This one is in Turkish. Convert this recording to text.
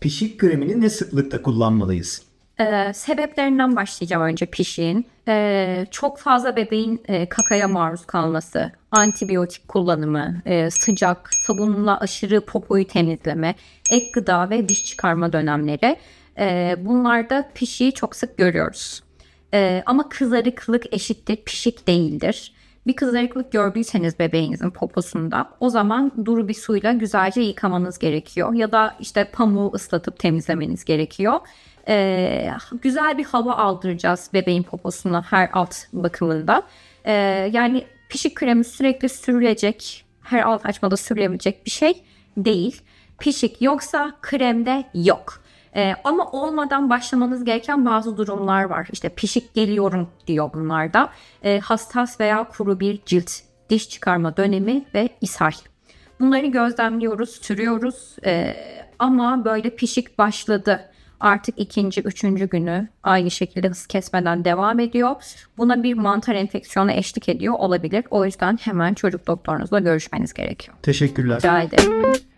Pişik kremini ne sıklıkta kullanmalıyız? Ee, sebeplerinden başlayacağım önce pişiğin. Ee, çok fazla bebeğin e, kakaya maruz kalması, antibiyotik kullanımı, e, sıcak, sabunla aşırı popoyu temizleme, ek gıda ve diş çıkarma dönemleri. E, bunlarda pişiği çok sık görüyoruz. E, ama kızarıklık eşittir pişik değildir. Bir kızarıklık gördüyseniz bebeğinizin poposunda o zaman duru bir suyla güzelce yıkamanız gerekiyor. Ya da işte pamuğu ıslatıp temizlemeniz gerekiyor. Ee, güzel bir hava aldıracağız bebeğin poposuna her alt bakımında. Ee, yani pişik kremi sürekli sürülecek, her alt açmada sürülebilecek bir şey değil. Pişik yoksa kremde yok. Ee, ama olmadan başlamanız gereken bazı durumlar var. İşte pişik geliyorum diyor bunlarda. Ee, hassas veya kuru bir cilt, diş çıkarma dönemi ve ishal. Bunları gözlemliyoruz, sürüyoruz. Ee, ama böyle pişik başladı. Artık ikinci, üçüncü günü aynı şekilde hız kesmeden devam ediyor. Buna bir mantar enfeksiyonu eşlik ediyor olabilir. O yüzden hemen çocuk doktorunuzla görüşmeniz gerekiyor. Teşekkürler. Rica ederim.